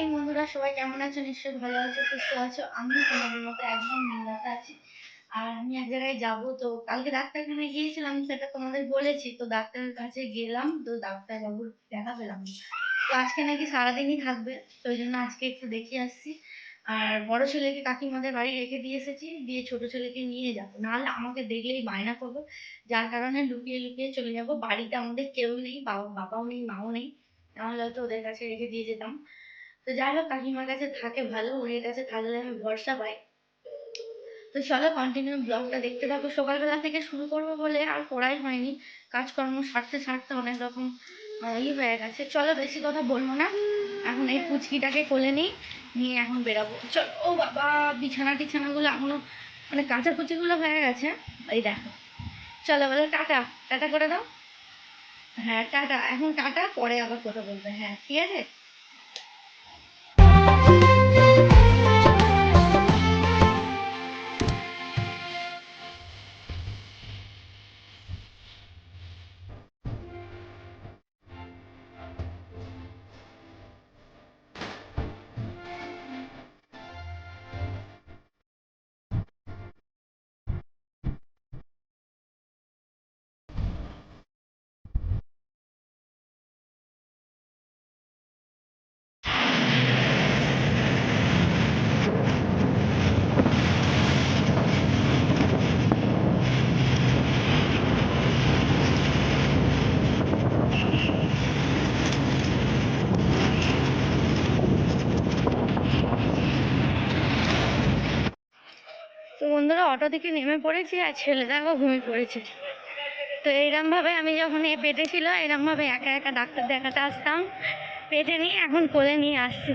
Morning বন্ধুরা, সবাই কেমন আছো? নিশ্চয়ই ভালো আছো, সুস্থ আছো। আমি তোমাদের মতো একদম নির্মাতা আছি। আর আমি এক জায়গায় যাব, তো কালকে ডাক্তারখানে গিয়েছিলাম, সেটা তোমাদের বলেছি। তো ডাক্তারের কাছে গেলাম, তো ডাক্তার বাবুর দেখা পেলাম। তো আজকে নাকি সারাদিনই থাকবে, তো ওই জন্য আজকে একটু দেখে আসছি। আর বড় ছেলেকে কাকিমাদের বাড়ি রেখে দিয়ে এসেছি, দিয়ে ছোট ছেলেকে নিয়ে যাব। নাহলে আমাকে দেখলেই বায়না করব। যার কারণে লুকিয়ে লুকিয়ে চলে যাব। বাড়িতে আমাদের কেউ নেই, বাবা, বাবাও নেই, মাও নেই। নাহলে হয়তো ওদের কাছে রেখে দিয়ে যেতাম। তো যাই হোক, কাকিমার কাছে থাকে ভালো ওদের কাছে থাকলে আমি ভরসা পাই। তো চলো কন্টিনিউ ব্লগটা দেখতে থাকো। সকালবেলা থেকে শুরু করব বলে আর করাই হয়নি। কাজকর্ম সারতে সারতে অনেক রকম ই হয়ে গেছে। চলো বেশি কথা বলব না। এখন এই পুচকিটাকে কোলে নিই, নিয়ে এখন বেরাবো। চলো, ও বাবা, বিছানা টিছানাগুলো এখনও মানে কাঁচাকুচিগুলো হয়ে গেছে। এই দেখো। চলো বলো, টাটা। টাটা করে দাও। হ্যাঁ টাটা। এখন টাটা, পরে আবার কথা বলবে। হ্যাঁ ঠিক আছে? অটো থেকে নেমে পড়েছি আর ছেলেটাও ঘুমিয়ে পড়েছে। তো এইরকম ভাবে আমি যখন এ পেটে ছিল এরকম ভাবে একা একা ডাক্তার দেখাতে আসতাম। পেটে নিয়ে এখন কোলে নিয়ে আসছি।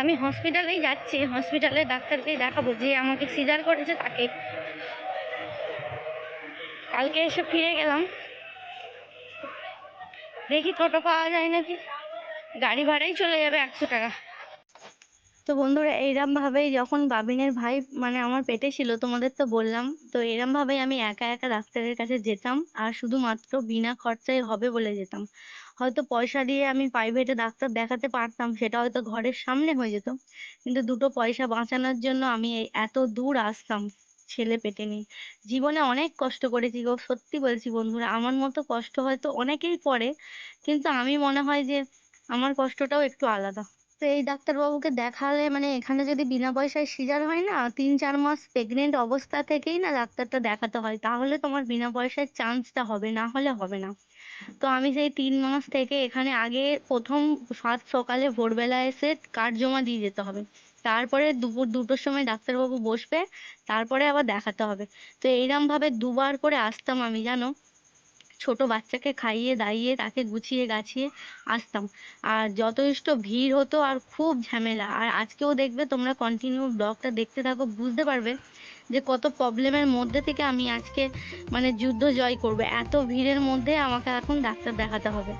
আমি হসপিটালেই যাচ্ছি হসপিটালে ডাক্তারকেই দেখাবো, যে আমাকে সিজার করেছে তাকে। কালকে এসে ফিরে গেলাম। দেখি টোটো পাওয়া যায় নাকি? গাড়ি ভাড়াই চলে যাবে একশো টাকা। তো বন্ধুরা এইরকম ভাবেই যখন বাবিনের ভাই মানে আমার পেটে ছিল, তোমাদের তো বললাম, তো এরম ভাবেই আমি একা একা ডাক্তারের কাছে যেতাম, আর শুধুমাত্র বিনা খরচায় হবে বলে যেতাম। হয়তো পয়সা দিয়ে আমি প্রাইভেটে ডাক্তার দেখাতে পারতাম, সেটা হয়তো ঘরের সামনে হয়ে যেত, কিন্তু দুটো পয়সা বাঁচানোর জন্য আমি এত দূর আসতাম ছেলে পেটে নিয়ে। জীবনে অনেক কষ্ট করেছি গো, সত্যি বলছি বন্ধুরা, আমার মতো কষ্ট হয়তো অনেকেই করে, কিন্তু আমি মনে হয় যে আমার কষ্টটাও একটু আলাদা। তো এই ডাক্তারবাবুকে দেখালে মানে এখানে যদি বিনা পয়সায় সিজার হয় না, তিন চার মাস প্রেগনেন্ট অবস্থা থেকেই না ডাক্তারটা দেখাতে হয়। তাহলে তোমার বিনা পয়সায় চান্সটা হবে, না হলে হবে না। তো আমি সেই তিন মাস থেকে এখানে আগে প্রথম সাত সকালে ভোরবেলা এসে কার্ড জমা দিয়ে যেতে হবে। তারপরে দুপুর দুটোর সময় ডাক্তারবাবু বসবে, তারপরে আবার দেখাতে হবে। তো এইরকম ভাবে দুবার করে আসতাম আমি, জানো? ছোট বাচ্চাকে খাইয়ে দাইয়ে তাকে গুছিয়ে গাছিয়ে আসতাম। আর যথেষ্ট ভিড় হতো আর খুব ঝামেলা। আর আজকেও দেখবে তোমরা কন্টিনিউ ব্লগটা দেখতে থাকো, বুঝতে পারবে যে কত প্রবলেমের মধ্যে থেকে আমি আজকে মানে যুদ্ধ জয় করব। এত ভিড়ের মধ্যে আমাকে এখন ডাক্তার দেখাতে হবে।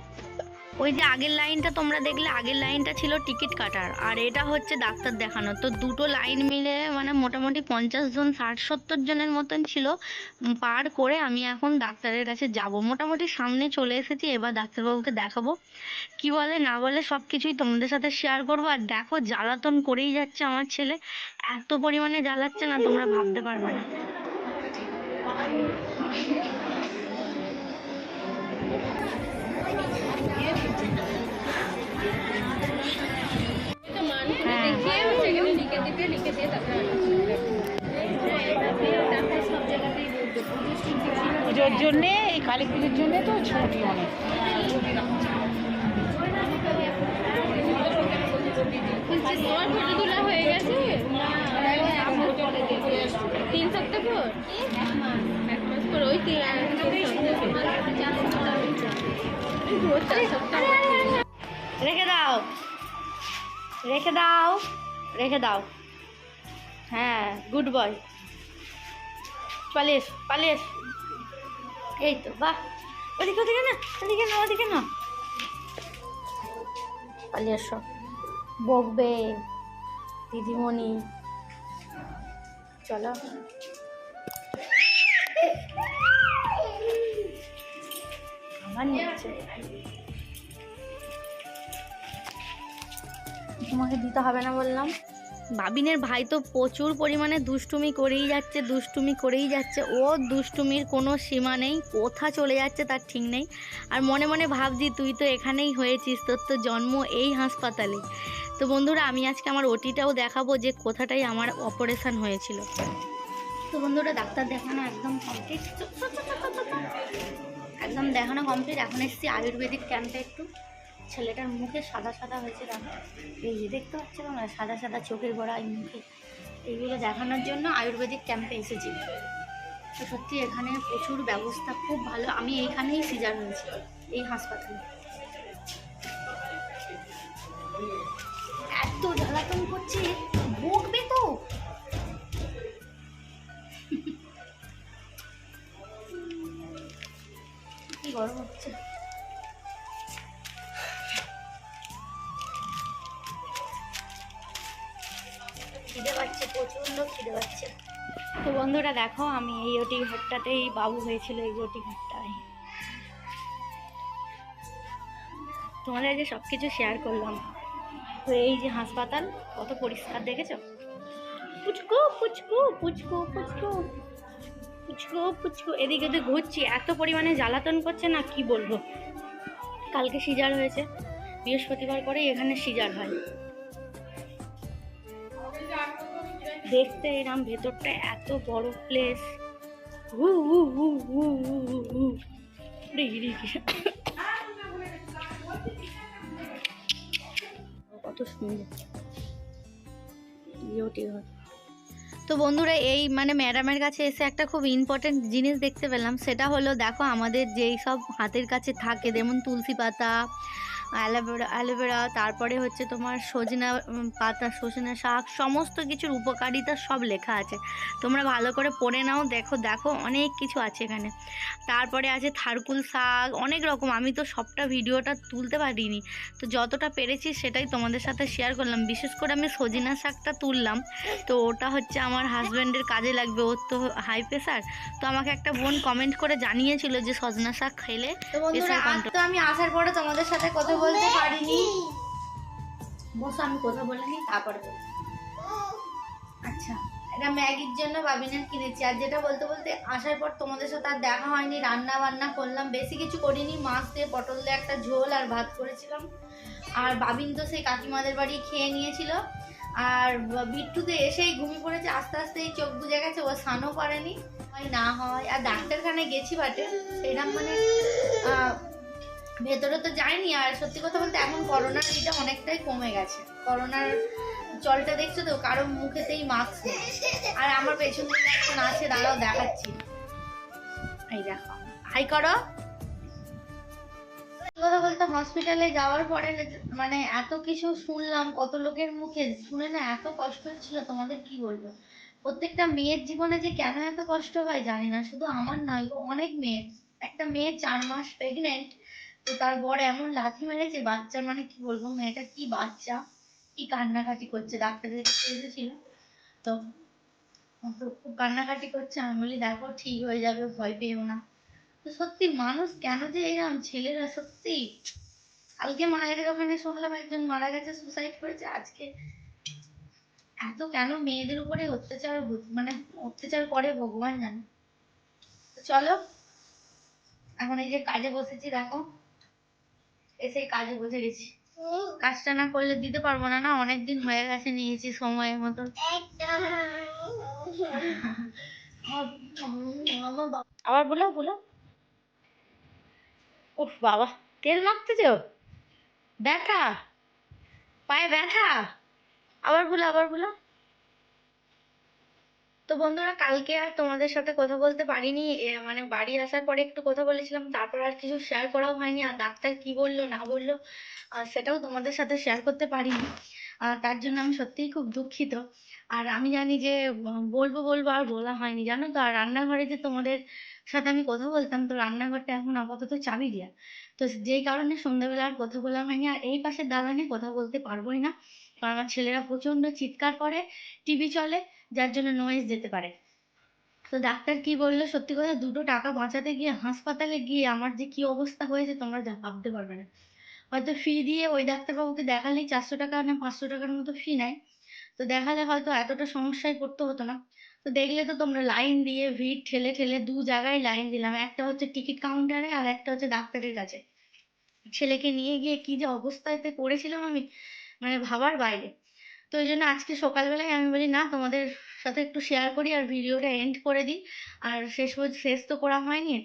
ওই যে আগের লাইনটা তোমরা দেখলে, আগের লাইনটা ছিল টিকিট কাটার, আর এটা হচ্ছে ডাক্তার দেখানোর তো দুটো লাইন মিলে মানে মোটামুটি পঞ্চাশ জন, ষাট, সত্তর জনের মতন ছিল পার করে আমি এখন ডাক্তারের কাছে যাব। মোটামুটি সামনে চলে এসেছি, এবার ডাক্তারবাবুকে দেখাবো। কি বলে, না বলে সব কিছুই তোমাদের সাথে শেয়ার করব। আর দেখো, জ্বালাতন করেই যাচ্ছে আমার ছেলে। এত পরিমাণে জ্বালাচ্ছে না, তোমরা ভাবতে পারবে না। পুজোর জন্যে এই কালী পুজোর জন্যে তো ছুটি অনেক। হয়ে গেছে তিন সপ্তাহ পর? এক মাস পর ওই তিন রেখে দাও। রেখে দাও। রেখে দাও। হ্যাঁ গুড বয় পালিয়ে এসো পালিয়ে এই তো, বাহ। ওদিকে ওদিকে না ওদিকে না ওদিকে না। পালিয়ে এসো বকবে, দিদিমণি। চলো। তোমাকে দিতে হবে না বললাম। বাবিনের ভাই তো প্রচুর পরিমাণে দুষ্টুমি করেই যাচ্ছে, দুষ্টুমি করেই যাচ্ছে। ও দুষ্টুমির কোনো সীমা নেই, কোথা চলে যাচ্ছে তার ঠিক নেই। আর মনে মনে ভাবছি, তুই তো এখানেই হয়েছিস, তোর তো জন্ম এই হাসপাতালে। তো বন্ধুরা, আমি আজকে আমার ওটিটাও দেখাবো যে কোথাটাই আমার অপারেশান হয়েছিল। তো বন্ধুরা, ডাক্তার দেখানো একদম কমপ্লিট। একদম দেখানো কমপ্লিট, এখন এসেছি আয়ুর্বেদিক ক্যাম্পে একটু। ছেলেটার মুখে সাদা সাদা হয়েছে দেখো এই যে দেখতে পাচ্ছ তোমরা, সাদা সাদা চোখের গোড়ায় মুখে। এইগুলো দেখানোর জন্য আয়ুর্বেদিক ক্যাম্পে এসেছি। তো সত্যি এখানে প্রচুর ব্যবস্থা, খুব ভালো। আমি এইখানেই সিজার হয়েছি, এই হাসপাতালে। এত জ্বালাতন করছে, বকবে তো। কি গরম হচ্ছে। প্রচণ্ড খিদে পাচ্ছে। তো বন্ধুরা দেখো, আমি এই ওটি ঘাটটাতেই বাবু হয়েছিল, এই ওটি ঘাটটায় তোমাদের যে সব কিছু শেয়ার করলাম, তো এই যে হাসপাতাল, কত পরিষ্কার দেখেছ? পুচকু পুচকু পুচকু পুচকু পুচকু পুচকু। এদিকে ওদিকে ঘুরছি, এত পরিমাণে জ্বালাতন করছে না, কি বলব? কালকে সিজার হয়েছে, বৃহস্পতিবার করে এখানে সিজার হয়। দেখতে এরম ভেতরটা এত বড় প্লেস হু হু হু হু হু হু। কত সুন্দর। তো বন্ধুরা, এই মানে ম্যাডামের কাছে এসে একটা খুব ইম্পর্টেন্ট জিনিস দেখতে পেলাম। সেটা হলো, দেখো, আমাদের যেই সব হাতের কাছে থাকে, যেমন তুলসী পাতা অ্যালোভেরা অ্যালোভেরা তারপরে হচ্ছে তোমার সজনা পাতা সজনা শাক সমস্ত কিছুর উপকারিতা সব লেখা আছে। তোমরা ভালো করে পড়ে নাও দেখো দেখো অনেক কিছু আছে এখানে। তারপরে আছে থারকুল শাক অনেক রকম। আমি তো সবটা ভিডিওটা তুলতে পারিনি। তো যতটা পেরেছি সেটাই তোমাদের সাথে শেয়ার করলাম। বিশেষ করে আমি সজিনা শাকটা তুললাম। তো ওটা হচ্ছে আমার হাজব্যান্ডের কাজে লাগবে। ওর তো হাই প্রেশার তো আমাকে একটা বোন কমেন্ট করে জানিয়েছিল যে সজনা শাক খেলে তো আমি আসার পরে তোমাদের সাথে কথা বলতে পারিনি। বসো আমি কথা বলিনি তারপরে বলব। আচ্ছা এটা ম্যাগির জন্য বাবিনের কিনেছি। আর যেটা বলতে বলতে আসার পর তোমাদের সাথে আর দেখা হয়নি রান্না বান্না করলাম বেশি কিছু করিনি মাছ দিয়ে পটল দিয়ে একটা ঝোল আর ভাত করেছিলাম। আর বাবিন তো সেই কাকিমাদের বাড়ি খেয়ে নিয়েছিল। আর বিট্টুতে এসেই ঘুমিয়ে পড়েছে আস্তে আস্তে এই চোখ বুঝে গেছে ও স্নানও করেনি। হয় না হয়। আর ডাক্তারখানায় গেছি বাটে সেরকম মানে ভেতরে তো যায়নি আর সত্যি কথা বলতে এখন করোনার এটা অনেকটাই কমে গেছে। করোনার জলটা দেখছ তো? কারও মুখেতেই মাস্ক আর আমার পেছন একজন আছে, দাঁড়াও, দেখাচ্ছি। এই দেখো। হাই করো কথা বলতে হসপিটালে যাওয়ার পরে মানে এত কিছু শুনলাম, কত লোকের মুখে, শুনে না এত কষ্ট হচ্ছিল, তোমাদের কি বলব? প্রত্যেকটা মেয়ের জীবনে যে কেন এত কষ্ট হয় জানি না, শুধু আমার নয়, অনেক মেয়ের। একটা মেয়ে চার মাস প্রেগনেন্ট তো তার বর এমন লাথি মেরেছে, বাচ্চার মানে কি বলব মেয়েটা কি বাচ্চা, কি কান্নাকাটি করছে, ডাক্তারের কাছে এসেছিল তো খুব কান্নাকাটি করছে, আমি বলি, দেখো, ঠিক হয়ে যাবে, ভয় পেও না। তো সত্যি মানুষ কেন যে এরকম ছেলেরা সত্যি কালকে মায়ের ওখানে শুনলাম একজন মারা গেছে সুসাইড করেছে, আজকে এত কেন মেয়েদের উপরে অত্যাচার মানে অত্যাচার করে ভগবান জানে। চলো, এখন এই যে কাজে বসেছি, দেখো। এসে কাজে বসে গেছি। কাজটা না করলে দিতে পারব না না? অনেক দিন হয়ে গেছে নিয়েছি সময়ের মতো। আবার বলো বলো। উফ বাবা। তেল মাখতেছ? ব্যথা? পায়ে ব্যথা? আবার বলো আবার বলো। তো বন্ধুরা কালকে আর তোমাদের সাথে কথা বলতে পারিনি মানে বাড়ি আসার পরে একটু কথা বলেছিলাম, তারপর আর কিছু শেয়ার করাও হয়নি, আর ডাক্তার কি বলল, না বলল আর সেটাও তোমাদের সাথে শেয়ার করতে পারিনি আর তার জন্য আমি সত্যিই খুব দুঃখিত। আর আমি জানি যে বলব বলব আর বলা হয়নি, জানো তো, আর রান্নাঘরে যে তোমাদের সাথে আমি কথা বলতাম, তো রান্নাঘরটা এখন আপাতত চাবি দেওয়া তো যেই কারণে সন্ধ্যাবেলা আর কথা বলা হয়নি, আর এই পাশের দালানে কথা বলতে পারবোই না, কারণ আমার ছেলেরা প্রচণ্ড চিৎকার করে, টিভি চলে যার জন্য নয়েজ যেতে পারে। তো ডাক্তার কি বলল? সত্যি কথা, দুটো টাকা বাঁচাতে গিয়ে হাসপাতালে গিয়ে আমার যে কি অবস্থা হয়েছে তোমরা ভাবতে পারবে না। হয়তো ফি দিয়ে ওই ডাক্তারবাবুকে দেখালেই চারশো টাকা না পাঁচশো টাকার মতো ফি নেয়। তো দেখালে হয়তো এতটা সমস্যায় পড়তে হতো না। তো দেখলে তো তোমরা লাইন দিয়ে ভিড় ঠেলে ঠেলে দু জায়গায় লাইন দিলাম। একটা হচ্ছে টিকিট কাউন্টারে আর একটা হচ্ছে ডাক্তারের কাছে। ছেলেকে নিয়ে গিয়ে কি যে অবস্থাতে পড়েছিলাম আমি মানে ভাবার বাইরে। তো ওই জন্য আজকে সকালবেলায় আমি বলি, না, তোমাদের সাথে একটু শেয়ার করি আর ভিডিওটা এন্ড করে দিই। আর শেষ শেষ তো করা হয়নি।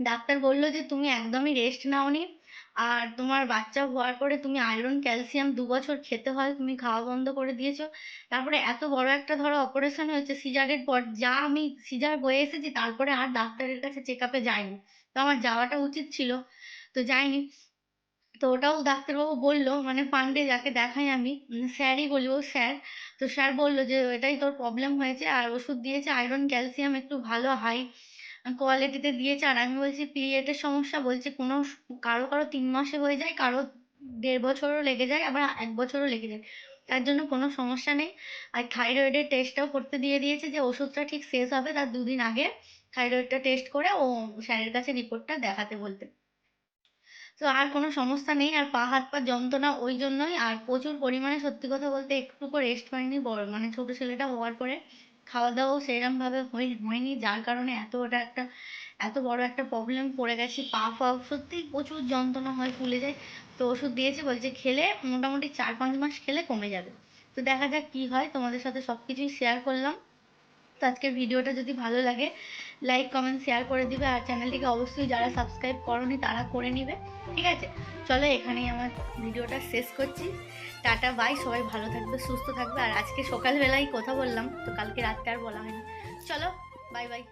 ডাক্তার বলল যে, তুমি একদমই রেস্ট নাওনি। আর তোমার বাচ্চা হওয়ার পরে তুমি আয়রন ক্যালসিয়াম দু বছর খেতে হয়, তুমি খাওয়া বন্ধ করে দিয়েছ। তারপরে এত বড় একটা ধরো অপারেশন হয়েছে, সিজারের পর যা আমি সিজার হয়ে এসেছি, তারপরে আর ডাক্তারের কাছে চেক আপে যাইনি। তো আমার যাওয়াটা উচিত ছিল। তো যাইনি। তো ওটাও ডাক্তারবাবু বলল মানে ফান্ডে যাকে দেখাই আমি উম, বলি ও স্যার। তো স্যার বলল যে এটাই তোর প্রবলেম হয়েছে আর ওষুধ দিয়েছে আয়রন ক্যালসিয়াম একটু ভালো হাই কোয়ালিটিতে দিয়েছে। আর আমি বলছি পিরিয়ডের সমস্যা? বলছে কোনো কারও কারও তিন মাসে হয়ে যায় কারও দেড় বছরও লেগে যায় আবার এক বছরও লেগে যায়। তার জন্য কোনো সমস্যা নেই। আর থাইরয়েডের টেস্টটাও করতে দিয়ে দিয়েছে যে ওষুধটা ঠিক শেষ হবে তার দুদিন আগে। থাইরয়েডটা টেস্ট করে ও স্যারের কাছে রিপোর্টটা দেখাতে বলতে। তো আর কোনো সমস্যা নেই। আর পা, হাত, পা যন্ত্রণা ওই জন্যই। আর প্রচুর পরিমাণে সত্যি কথা বলতে একটু একটুকু রেস্ট পাইনি বড় মানে ছোট ছেলেটা হওয়ার পরে খাওয়া দাওয়াও সেরকমভাবে হই, হয়নি, যার কারণে এত ওটা একটা, এত বড় একটা প্রবলেম পড়ে গেছি। পা ফা সত্যিই প্রচুর যন্ত্রণা হয়, ফুলে যায়। তো ওষুধ দিয়েছে, বলছে খেলে মোটামুটি চার পাঁচ মাস খেলে কমে যাবে। তো দেখা যাক কি হয়, তোমাদের সাথে সব কিছুই শেয়ার করলাম। তো আজকের ভিডিওটা যদি ভালো লাগে লাইক কমেন্ট শেয়ার করে দিবে। আর চ্যানেলটিকে অবশ্যই যারা সাবস্ক্রাইব করনি, তারা করে নিবে। ঠিক আছে? চলো এখানেই আমার ভিডিওটা শেষ করছি। টাটা বাই সবাই ভালো থাকবে, সুস্থ থাকবে। আর আজকে সকালবেলায় কথা বললাম, তো কালকে রাতটা আর বলা হয়নি। চলো বাই বাই